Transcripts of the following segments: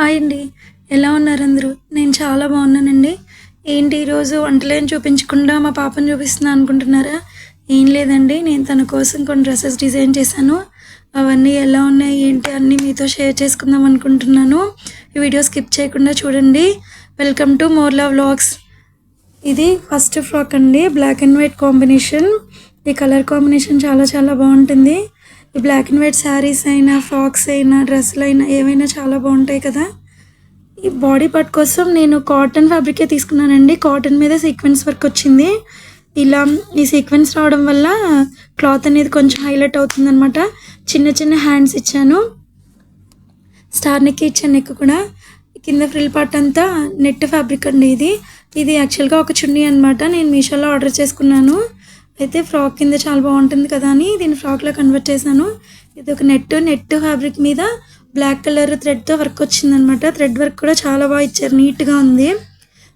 Hi అండి. ఎలా ఉన్నారు అందరూ? నేను చాలా బాగున్నానండి. ఏంటి ఈరోజు వంటలేని చూపించకుండా మా పాపను చూపిస్తున్నా అనుకుంటున్నారా? ఏం లేదండి. నేను తన కోసం కొన్ని డ్రెస్సెస్ డిజైన్ చేశాను. అవన్నీ ఎలా ఉన్నాయి ఏంటి అన్నీ మీతో షేర్ చేసుకుందాం అనుకుంటున్నాను. ఈ వీడియో స్కిప్ చేయకుండా చూడండి. Welcome to Morla vlogs. ఇది ఫస్ట్ ఫ్రాక్ అండి. Black and white combination. ఈ కలర్ కాంబినేషన్ చాలా చాలా బాగుంటుంది. బ్లాక్ అండ్ వైట్ శారీస్ అయినా ఫ్రాక్స్ అయినా డ్రెస్సులు అయినా ఏవైనా చాలా బాగుంటాయి కదా. ఈ బాడీ పార్ట్ కోసం నేను కాటన్ ఫ్యాబ్రికే తీసుకున్నానండి. కాటన్ మీద సీక్వెన్స్ వర్క్ వచ్చింది. ఇలా ఈ సీక్వెన్స్ రావడం వల్ల క్లాత్ అనేది కొంచెం హైలైట్ అవుతుందన్నమాట. చిన్న చిన్న హ్యాండ్స్ ఇచ్చాను. స్టార్ నెక్ ఇచ్చాను నెక్ కూడా. కింద ఫ్రిల్ పార్ట్ అంతా నెట్ ఫ్యాబ్రిక్ అండి ఇది. ఇది యాక్చువల్గా ఒక చున్నీ అనమాట నేను మీషోలో ఆర్డర్ చేసుకున్నాను. అయితే ఫ్రాక్ కింద చాలా బాగుంటుంది కదా అని దీన్ని ఫ్రాక్లో కన్వర్ట్ చేశాను. ఇది ఒక నెట్ నెట్ ఫ్యాబ్రిక్ మీద బ్లాక్ కలర్ థ్రెడ్తో వర్క్ వచ్చిందనమాట థ్రెడ్ వర్క్ కూడా చాలా బాగా ఇచ్చారు నీట్గా ఉంది.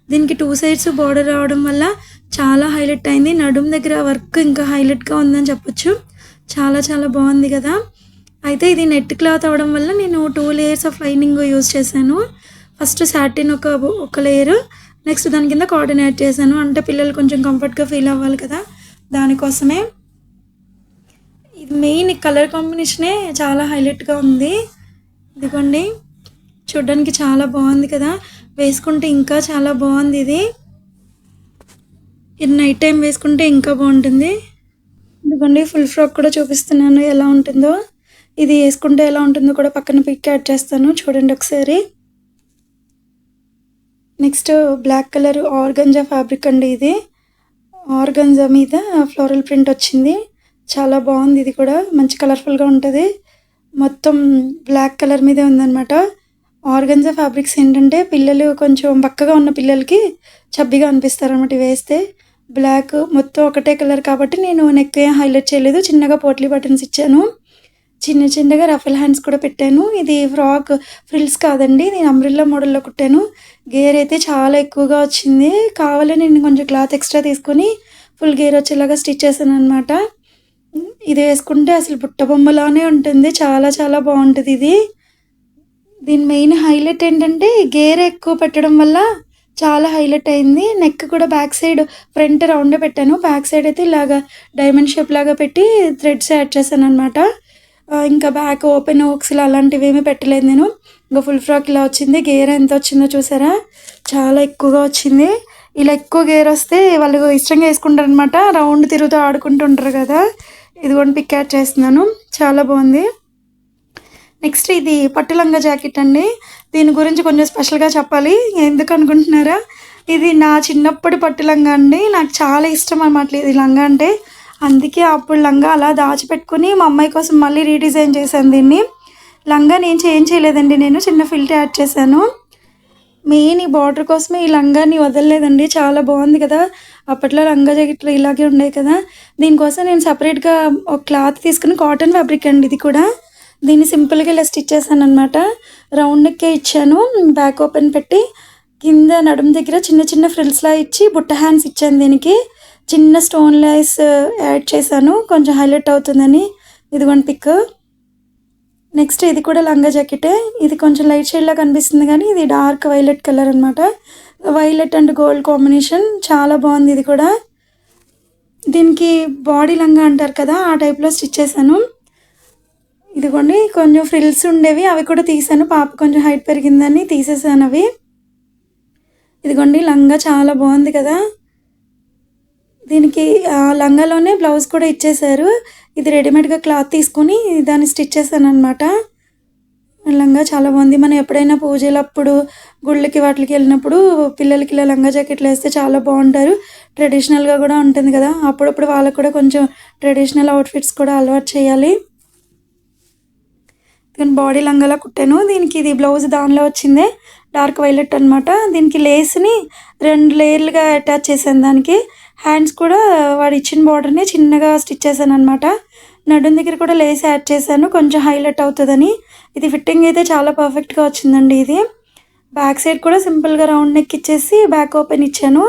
దీనికి టూ సైడ్స్ బార్డర్ రావడం వల్ల చాలా హైలైట్ అయింది. నడుం దగ్గర వర్క్ ఇంకా హైలైట్గా ఉందని చెప్పొచ్చు. చాలా చాలా బాగుంది కదా. అయితే ఇది నెట్ క్లాత్ అవడం వల్ల నేను two layers of lining use చేశాను. ఫస్ట్ సాటిన్ ఒక ఒక లేయర్ నెక్స్ట్ దాని కింద కోఆర్డినేట్ చేశాను. అంటే పిల్లలు కొంచెం కంఫర్ట్గా ఫీల్ అవ్వాలి కదా. దానికోసమే ఇది మెయిన్ కలర్ కాంబినేషనే చాలా హైలైట్గా ఉంది. ఇదిగోండి చూడ్డానికి చాలా బాగుంది కదా. వేసుకుంటే ఇంకా చాలా బాగుంది ఇది. ఇది నైట్ టైం వేసుకుంటే ఇంకా బాగుంటుంది. ఇదిగోండి ఫుల్ ఫ్రాక్ కూడా చూపిస్తున్నాను ఎలా ఉంటుందో. ఇది వేసుకుంటే ఎలా ఉంటుందో కూడా పక్కన పిక్ యాడ్ చేస్తాను. చూడండి ఒకసారి. Next black colour organza fabric అండి ఇది. ఆర్గంజా మీద ఫ్లోరల్ ప్రింట్ వచ్చింది. చాలా బాగుంది. ఇది కూడా మంచి కలర్ఫుల్గా ఉంటుంది. మొత్తం బ్లాక్ కలర్ మీదే ఉందన్నమాట. ఆర్గంజా ఫ్యాబ్రిక్స్ ఏంటంటే పిల్లలు కొంచెం బక్కగా ఉన్న పిల్లలకి చబ్బిగా అనిపిస్తారు అనమాట వేస్తే. బ్లాక్ మొత్తం ఒకటే కలర్ కాబట్టి నేను నెక్ ఏం హైలైట్ చేయలేదు. చిన్నగా పోట్లీ బటన్స్ ఇచ్చాను. చిన్న చిన్నగా రఫల్ హ్యాండ్స్ కూడా పెట్టాను. ఇది ఫ్రాక్ ఫ్రిల్స్ కాదండి నేను అంబ్రిల్లా మోడల్లో కుట్టాను. గేర్ అయితే చాలా ఎక్కువగా వచ్చింది. కావాలని నేను కొంచెం క్లాత్ ఎక్స్ట్రా తీసుకొని ఫుల్ గేర్ వచ్చేలాగా స్టిచ్ చేశాను అనమాట ఇది వేసుకుంటే అసలు బుట్ట బొమ్మలానే ఉంటుంది. చాలా చాలా బాగుంటుంది ఇది. దీని మెయిన్ హైలైట్ ఏంటంటే గేర్ ఎక్కువ పెట్టడం వల్ల చాలా హైలైట్ అయింది. నెక్ కూడా బ్యాక్ సైడ్ ఫ్రంట్ రౌండ్ పెట్టాను. బ్యాక్ సైడ్ అయితే ఇలాగా డైమండ్ షేప్ లాగా పెట్టి థ్రెడ్స్ యాడ్ చేశాను అనమాట ఇంకా బ్యాక్ ఓపెన్ ఓక్స్లు అలాంటివి ఏమీ పెట్టలేదు నేను. ఇంకా ఫుల్ ఫ్రాక్ ఇలా వచ్చింది. గేర్ ఎంత వచ్చిందో చూసారా? చాలా ఎక్కువగా వచ్చింది. ఇలా ఎక్కువ గేర్ వస్తే వాళ్ళు ఇష్టంగా వేసుకుంటారు అనమాట రౌండ్ తిరుగుతూ ఆడుకుంటుంటారు కదా. ఇది కూడా పిక్ యాడ్ చేస్తున్నాను. చాలా బాగుంది. నెక్స్ట్ ఇది పట్టు లంగా జాకెట్ అండి. దీని గురించి కొంచెం స్పెషల్గా చెప్పాలి. ఎందుకు అనుకుంటున్నారా? ఇది నా చిన్నప్పటి పట్టు లంగా అండి. నాకు చాలా ఇష్టం అనమాట ఇది లంగా అంటే అందుకే అప్పుడు లంగా అలా దాచిపెట్టుకుని మా అమ్మాయి కోసం మళ్ళీ రీడిజైన్ చేశాను దీన్ని. లంగా నేను చేంజ్ చేయలేదండి నేను చిన్న ఫిల్టర్ యాడ్ చేశాను. మెయిన్ ఈ బార్డర్ కోసమే ఈ లంగాని వదలలేదండి చాలా బాగుంది కదా. అప్పట్లో లంగా జాకెట్లు ఇలాగే ఉండే కదా. దీనికోసం నేను సపరేట్గా ఒక క్లాత్ తీసుకుని కాటన్ ఫ్యాబ్రిక్ అండి ఇది కూడా. దీన్ని సింపుల్గా ఇలా స్టిచ్ చేశాను అనమాట రౌండ్ నెక్కే ఇచ్చాను బ్యాక్ ఓపెన్ పెట్టి కింద నడుము దగ్గర చిన్న చిన్న ఫ్రిల్స్లా ఇచ్చి బుట్ట హ్యాండ్స్ ఇచ్చాను దీనికి. చిన్న స్టోన్ లైస్ యాడ్ చేశాను. కొంచెం హైలైట్ అవుతుందని. ఇదిగోండి పిక్ నెక్స్ట్ ఇది కూడా లంగా జాకెటే. ఇది కొంచెం లైట్ షేడ్లా కనిపిస్తుంది కానీ ఇది డార్క్ వైలెట్ కలర్ అనమాట వైలెట్ అండ్ గోల్డ్ కాంబినేషన్ చాలా బాగుంది ఇది కూడా. దీనికి బాడీ లంగా అంటారు కదా ఆ టైప్లో స్టిచ్ చేశాను. ఇదిగోండి కొంచెం ఫ్రిల్స్ ఉండేవి అవి కూడా తీసాను పాప కొంచెం హైట్ పెరిగిందని తీసేసాను అవి. ఇదిగోండి లంగా చాలా బాగుంది కదా. దీనికి లంగాలోనే బ్లౌజ్ కూడా ఇచ్చేశారు. ఇది రెడీమేడ్గా క్లాత్ తీసుకుని దాన్ని స్టిచ్ చేశాను అనమాట లంగా చాలా బాగుంది. మనం ఎప్పుడైనా పూజలప్పుడు గుళ్ళకి వాటికి వెళ్ళినప్పుడు పిల్లలకి ఇలా లంగా జాకెట్లు వేస్తే చాలా బాగుంటారు. ట్రెడిషనల్గా కూడా ఉంటుంది కదా. అప్పుడప్పుడు వాళ్ళకు కూడా కొంచెం ట్రెడిషనల్ అవుట్ఫిట్స్ కూడా అలవాటు చేయాలి. దీని బాడీ లంగాలా కుట్టాను. దీనికి ఇది బ్లౌజ్ దానిలో వచ్చిందే. డార్క్ వైలెట్ అనమాట దీనికి లేస్ని రెండు లేయర్లుగా అటాచ్ చేశాను దానికి. హ్యాండ్స్ కూడా వాడు ఇచ్చిన బార్డర్ని చిన్నగా స్టిచ్ చేశాను అనమాట నడుం దగ్గర కూడా లేస్ యాడ్ చేశాను. కొంచెం హైలైట్ అవుతుందని. ఇది ఫిట్టింగ్ అయితే చాలా పర్ఫెక్ట్గా వచ్చిందండి ఇది. బ్యాక్ సైడ్ కూడా సింపుల్గా రౌండ్ నెక్ ఇచ్చేసి బ్యాక్ ఓపెన్ ఇచ్చాను.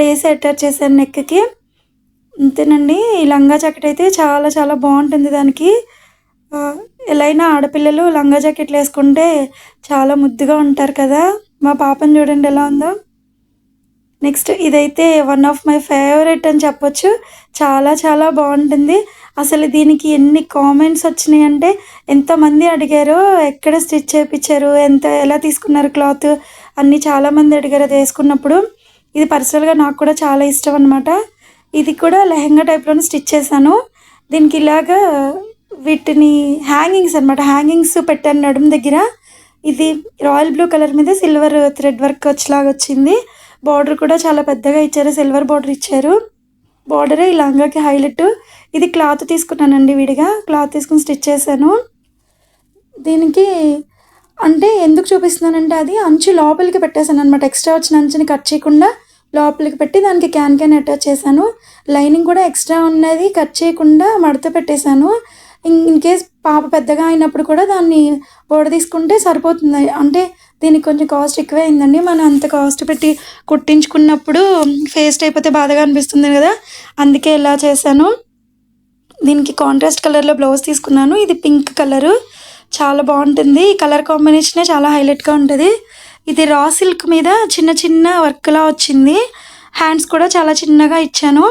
లేస్ అటాచ్ చేశాను నెక్కి. అంతేనండి. ఈ లంగా జాకెట్ అయితే చాలా చాలా బాగుంటుంది దానికి. ఎలా అయినా ఆడపిల్లలు లంగా జాకెట్లు వేసుకుంటే చాలా ముద్దుగా ఉంటారు కదా. మా పాపని చూడండి ఎలా ఉందో. నెక్స్ట్ ఇదైతే వన్ ఆఫ్ మై ఫేవరెట్ అని చెప్పొచ్చు. చాలా చాలా బాగుంటుంది. అసలు దీనికి ఎన్ని కామెంట్స్ వచ్చినాయి అంటే ఎంతమంది అడిగారు ఎక్కడ స్టిచ్ చేయించారు ఎంత ఎలా తీసుకున్నారు క్లాత్ అన్నీ చాలామంది అడిగారు అది వేసుకున్నప్పుడు. ఇది పర్సనల్గా నాకు కూడా చాలా ఇష్టం అనమాట ఇది కూడా లెహంగా టైప్లోనే స్టిచ్ చేశాను. దీనికి ఇలాగా వీటిని హ్యాంగింగ్స్ అనమాట హ్యాంగింగ్స్ పెట్టాను నడుము దగ్గర. ఇది రాయల్ బ్లూ కలర్ మీద సిల్వర్ థ్రెడ్ వర్క్ వచ్చేలాగా వచ్చింది. బార్డర్ కూడా చాలా పెద్దగా ఇచ్చారు. సిల్వర్ బార్డర్ ఇచ్చారు. బార్డరే ఈ లంగాకి హైలైట్ ఇది క్లాత్ తీసుకున్నానండి విడిగా. క్లాత్ తీసుకుని స్టిచ్ చేశాను. దీనికి అంటే ఎందుకు చూపిస్తున్నానంటే అది అంచు లోపలికి పెట్టేశాను అనమాట ఎక్స్ట్రా వచ్చిన అంచుని కట్ చేయకుండా లోపలికి పెట్టి దానికి క్యాన్ క్యాన్ అటాచ్ చేశాను. లైనింగ్ కూడా ఎక్స్ట్రా ఉన్నది. కట్ చేయకుండా మడత పెట్టేశాను. ఇన్ కేస్ పాప పెద్దగా అయినప్పుడు కూడా దాన్ని బోడ తీసుకుంటే సరిపోతుంది. అంటే దీనికి కొంచెం కాస్ట్ ఎక్కువే అయిందండి మనం అంత కాస్ట్ పెట్టి కుట్టించుకున్నప్పుడు ఫేస్ట్ అయిపోతే బాధగా అనిపిస్తుంది కదా. అందుకే ఇలా చేశాను. దీనికి కాంట్రాస్ట్ కలర్లో బ్లౌజ్ తీసుకున్నాను. ఇది పింక్ కలరు చాలా బాగుంటుంది. ఈ కలర్ కాంబినేషనే చాలా హైలైట్గా ఉంటుంది. ఇది రా సిల్క్ మీద చిన్న చిన్న వర్క్లా వచ్చింది. హ్యాండ్స్ కూడా చాలా చిన్నగా ఇచ్చాను.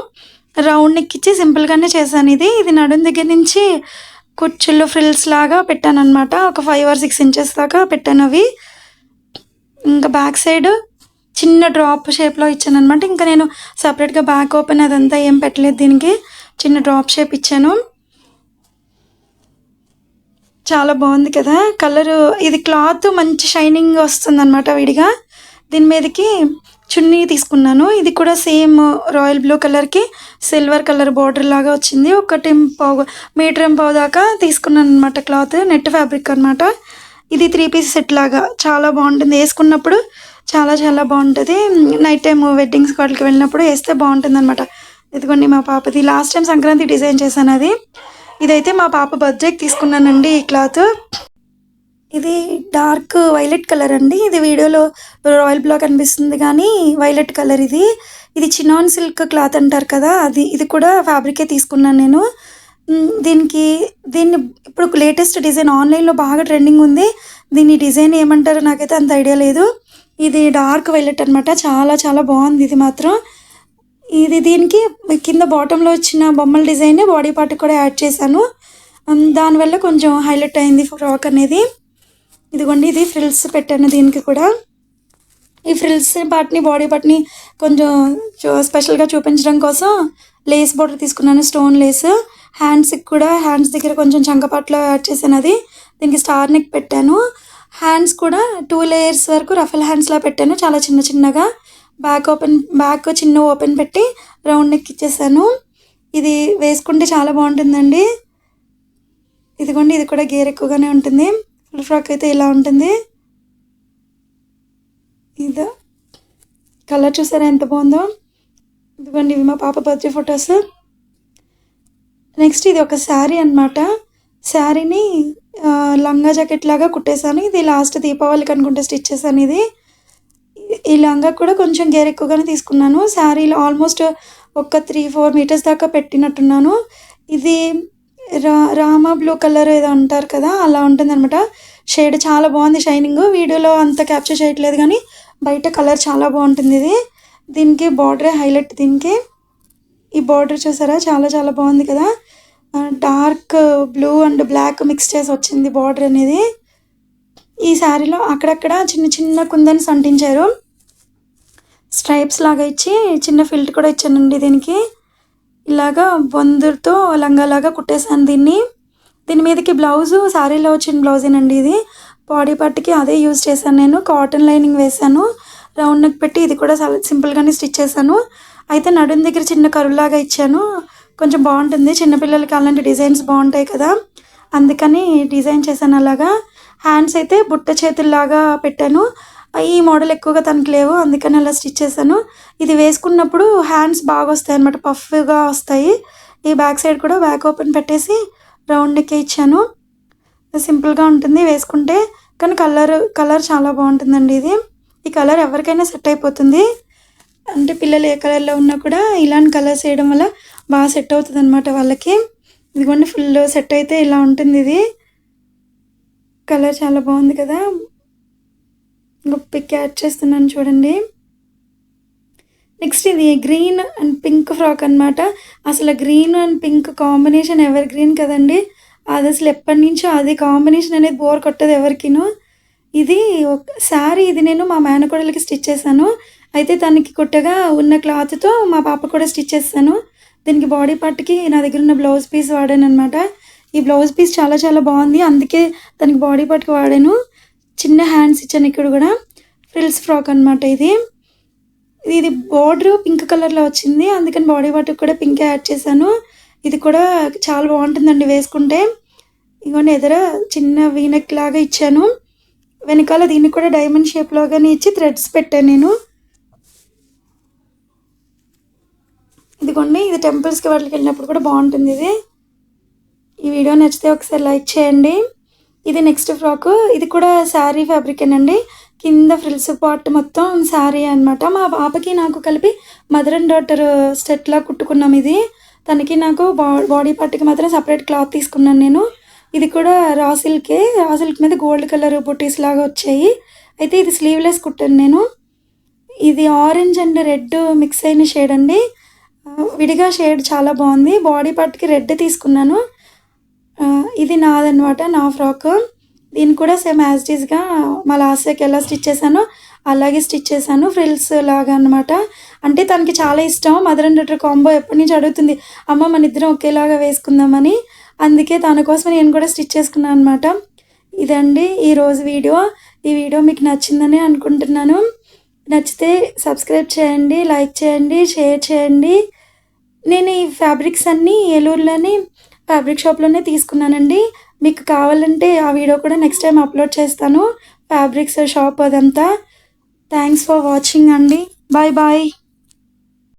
రౌండ్ ఎక్కిచ్చి సింపుల్గానే చేశాను ఇది. ఇది నడుం దగ్గర నుంచి కుర్చీలు ఫ్రిల్స్ లాగా పెట్టాను అనమాట ఒక ఫైవ్ ఆర్ సిక్స్ ఇంచెస్ దాకా పెట్టాను అవి. ఇంకా బ్యాక్ సైడ్ చిన్న డ్రాప్ షేప్లో ఇచ్చాను అనమాట ఇంకా నేను సపరేట్గా బ్యాక్ ఓపెన్ అదంతా ఏం పెట్టలేదు దీనికి. చిన్న డ్రాప్ షేప్ ఇచ్చాను. చాలా బాగుంది కదా. కలరు ఇది క్లాత్ మంచి షైనింగ్ వస్తుంది అనమాట విడిగా. దీని మీదకి చున్నీ తీసుకున్నాను. ఇది కూడా సేమ్ రాయల్ బ్లూ కలర్కి సిల్వర్ కలర్ బార్డర్ లాగా వచ్చింది. ఒకటి పావు మీటర్ పావు దాకా తీసుకున్నాను అనమాట క్లాత్. నెట్ ఫ్యాబ్రిక్ అనమాట ఇది త్రీ పీస్ సెట్ లాగా. చాలా బాగుంటుంది. వేసుకున్నప్పుడు చాలా చాలా బాగుంటుంది. నైట్ టైం వెడ్డింగ్స్ వాటికి వెళ్ళినప్పుడు వేస్తే బాగుంటుంది అనమాట ఇదిగోండి మా పాపది. లాస్ట్ టైం సంక్రాంతి డిజైన్ చేశాను అది. ఇదైతే మా పాప బర్త్డేకి తీసుకున్నానండి ఈ క్లాత్. ఇది డార్క్ వైలెట్ కలర్ అండి. ఇది వీడియోలో రాయల్ బ్లాక్ అనిపిస్తుంది కానీ వైలెట్ కలర్ ఇది. ఇది చినాన్ సిల్క్ క్లాత్ అంటారు కదా అది ఇది కూడా ఫ్యాబ్రికే తీసుకున్నాను నేను. దీనికి దీన్ని ఇప్పుడు లేటెస్ట్ డిజైన్ ఆన్లైన్లో బాగా ట్రెండింగ్ ఉంది. దీని డిజైన్ ఏమంటారో నాకైతే అంత ఐడియా లేదు. ఇది డార్క్ వైలెట్ అనమాట చాలా చాలా బాగుంది ఇది మాత్రం. ఇది దీనికి కింద బాటంలో వచ్చిన బొమ్మల డిజైన్ బాడీ పార్ట్ కూడా యాడ్ చేశాను. దానివల్ల కొంచెం హైలైట్ అయింది ఫ్రాక్ అనేది. ఇదిగోండి ఇది ఫ్రిల్స్ పెట్టాను దీనికి కూడా. ఈ ఫ్రిల్స్ పార్ట్ని బాడీ పార్ట్ని కొంచెం స్పెషల్గా చూపించడం కోసం లేస్ బోర్డర్ తీసుకున్నాను స్టోన్ లేస్ హ్యాండ్స్కి కూడా హ్యాండ్స్ దగ్గర కొంచెం చంకపాట్లో యాడ్ చేశాను అది. దీనికి స్టార్ నెక్ పెట్టాను. హ్యాండ్స్ కూడా టూ లేయర్స్ వరకు రఫల్ హ్యాండ్స్లా పెట్టాను చాలా చిన్న చిన్నగా. బ్యాక్ ఓపెన్ బ్యాక్ చిన్న ఓపెన్ పెట్టి రౌండ్ నెక్ ఇచ్చేసాను. ఇది వేసుకుంటే చాలా బాగుంటుందండి. ఇదిగోండి ఇది కూడా గేర్ ఎక్కువగానే ఉంటుంది. ఫుల్ ఫ్రాక్ అయితే ఇలా ఉంటుంది. ఇదో. కలర్ చూసారా ఎంత బాగుందో? ఇదిగోండి ఇవి మా పాప బర్త్డే ఫొటోస్. నెక్స్ట్ ఇది ఒక శారీ అనమాట శారీని లంగా జాకెట్ లాగా కుట్టేశాను. ఇది లాస్ట్ దీపావళికి అనుకుంటే స్టిచ్ చేశాను ఇది. ఈ లంగా కూడా కొంచెం గేర్ ఎక్కువగానే తీసుకున్నాను. శారీలో ఆల్మోస్ట్ ఒక త్రీ ఫోర్ మీటర్స్ దాకా పెట్టినట్టున్నాను. ఇది రా రామా బ్లూ కలర్ ఏదో అంటారు కదా అలా ఉంటుంది అనమాట షేడ్ చాలా బాగుంది షైనింగ్ వీడియోలో అంత క్యాప్చర్ చేయట్లేదు కానీ బయట కలర్ చాలా బాగుంటుంది ఇది. దీనికి బార్డరే హైలైట్ దీనికి. ఈ బార్డర్ చూసారా? చాలా చాలా బాగుంది కదా. Dark blue and black mix చేసి వచ్చింది బార్డర్ అనేది. ఈ శారీలో అక్కడక్కడ చిన్న చిన్న కుందన్స్ అంటించారు స్ట్రైప్స్ లాగా ఇచ్చి చిన్న ఫిల్ట్ కూడా ఇచ్చానండి దీనికి. లాగా బొందుతో లంగాలాగా కుట్టేశాను దీన్ని. దీని మీదకి బ్లౌజు శారీలో వచ్చిన బ్లౌజేనండి ఇది. బాడీ పార్ట్కి అదే యూజ్ చేశాను నేను. కాటన్ లైనింగ్ వేశాను. రౌండ్ నెక్ పెట్టి ఇది కూడా చాలా సింపుల్గానే స్టిచ్ చేశాను. అయితే నడుం దగ్గర చిన్న కరువులాగా ఇచ్చాను. కొంచెం బాగుంటుంది. చిన్నపిల్లలకి అలాంటి డిజైన్స్ బాగుంటాయి కదా. అందుకని డిజైన్ చేశాను అలాగా. హ్యాండ్స్ అయితే బుట్ట చేతుల్లాగా పెట్టాను. ఈ మోడల్ ఎక్కువగా తనకి లేవు అందుకని అలా స్టిచ్ చేశాను. ఇది వేసుకున్నప్పుడు హ్యాండ్స్ బాగా వస్తాయి అనమాట పఫ్గా వస్తాయి. ఈ బ్యాక్ సైడ్ కూడా బ్యాక్ ఓపెన్ పెట్టేసి రౌండ్ నెక్ ఇచ్చాను. సింపుల్గా ఉంటుంది వేసుకుంటే కానీ కలర్ కలర్ చాలా బాగుంటుందండి ఇది. ఈ కలర్ ఎవరికైనా సెట్ అయిపోతుంది. అంటే పిల్లలు ఏ కలర్లో ఉన్నా కూడా ఇలాంటి కలర్స్ వేయడం వల్ల బాగా సెట్ అవుతుంది అనమాట వాళ్ళకి. ఇదిగోండి ఫుల్ సెట్ అయితే ఇలా ఉంటుంది ఇది. కలర్ చాలా బాగుంది కదా. ఇంకొక పిక్ యాడ్ చేస్తున్నాను చూడండి. నెక్స్ట్ ఇది గ్రీన్ అండ్ పింక్ ఫ్రాక్ అన్నమాట. అసలు green and pink combination evergreen కదండి. అది అసలు ఎప్పటి నుంచో అది కాంబినేషన్ అనేది బోర్ కొట్టదు ఎవరికిను. ఇది ఒక శారీ ఇది నేను మా మేనకోడలకి స్టిచ్ చేశాను. అయితే తనకి కుట్టగా ఉన్న క్లాత్తో మా పాప కూడా స్టిచ్ చేస్తాను. దీనికి బాడీ పార్ట్కి నా దగ్గర ఉన్న బ్లౌజ్ పీస్ వాడాను అనమాట ఈ బ్లౌజ్ పీస్ చాలా చాలా బాగుంది. అందుకే దానికి బాడీ పార్ట్కి వాడాను. చిన్న హ్యాండ్స్ ఇచ్చాను ఇక్కడ కూడా. ఫ్రిల్స్ ఫ్రాక్ అన్నమాట ఇది. ఇది బార్డర్ పింక్ కలర్లో వచ్చింది. అందుకని బాడీ వాటికి కూడా పింక్ యాడ్ చేశాను. ఇది కూడా చాలా బాగుంటుందండి వేసుకుంటే. ఇదిగోండి ఎదుర చిన్న వీనెక్ లాగా ఇచ్చాను. వెనకాల దీన్ని కూడా డైమండ్ షేప్లోగానే ఇచ్చి థ్రెడ్స్ పెట్టాను నేను. ఇదిగోండి ఇది టెంపుల్స్కి వాటికి వెళ్ళినప్పుడు కూడా బాగుంటుంది ఇది. ఈ వీడియో నచ్చితే ఒకసారి లైక్ చేయండి. ఇది నెక్స్ట్ ఫ్రాక్. ఇది కూడా శారీ ఫ్యాబ్రిక్ అండి కింద ఫ్రిల్స్ పార్ట్ మొత్తం శారీ అన్నమాట. మా పాపకి నాకు కలిపి మదర్ అండ్ డాటర్ స్టెట్లా కుట్టుకున్నాం ఇది. తనకి నాకు బా బాడీ పార్ట్కి మాత్రం సపరేట్ క్లాత్ తీసుకున్నాను నేను. ఇది కూడా రా సిల్కే రా సిల్క్ మీద గోల్డ్ కలర్ బుటీస్ లాగా వచ్చాయి. అయితే ఇది స్లీవ్లెస్ కుట్టాను నేను. ఇది ఆరెంజ్ అండ్ రెడ్ మిక్స్ అయిన షేడ్ అండి. విడిగా షేడ్ చాలా బాగుంది. బాడీ పార్ట్కి రెడ్ తీసుకున్నాను. ఇది నాదనమాట నా ఫ్రాక్. దీన్ని కూడా సేమ్ యాజ్ ఇస్గా మా లాస్ట్కి ఎలా స్టిచ్ చేశానో అలాగే స్టిచ్ చేశాను ఫ్రిల్స్ లాగా అన్నమాట. అంటే తనకి చాలా ఇష్టం మదర్ అండ్ డాటర్ కాంబో ఎప్పటి నుంచి అడుగుతుంది అమ్మ మన ఇద్దరం ఒకేలాగా వేసుకుందామని. అందుకే తన కోసం నేను కూడా స్టిచ్ చేసుకున్నాను అనమాట ఇదండి ఈరోజు వీడియో. ఈ వీడియో మీకు నచ్చిందని అనుకుంటున్నాను. నచ్చితే సబ్స్క్రైబ్ చేయండి లైక్ చేయండి షేర్ చేయండి. నేను ఈ ఫ్యాబ్రిక్స్ అన్నీ ఏలూరులోని ఫ్యాబ్రిక్ షాప్లోనే తీసుకున్నానండి. మీకు కావాలంటే ఆ వీడియో కూడా నెక్స్ట్ టైం అప్లోడ్ చేస్తాను. ఫ్యాబ్రిక్స్ షాప్ అదంతా. థ్యాంక్స్ ఫర్ వాచింగ్ అండి. Bye bye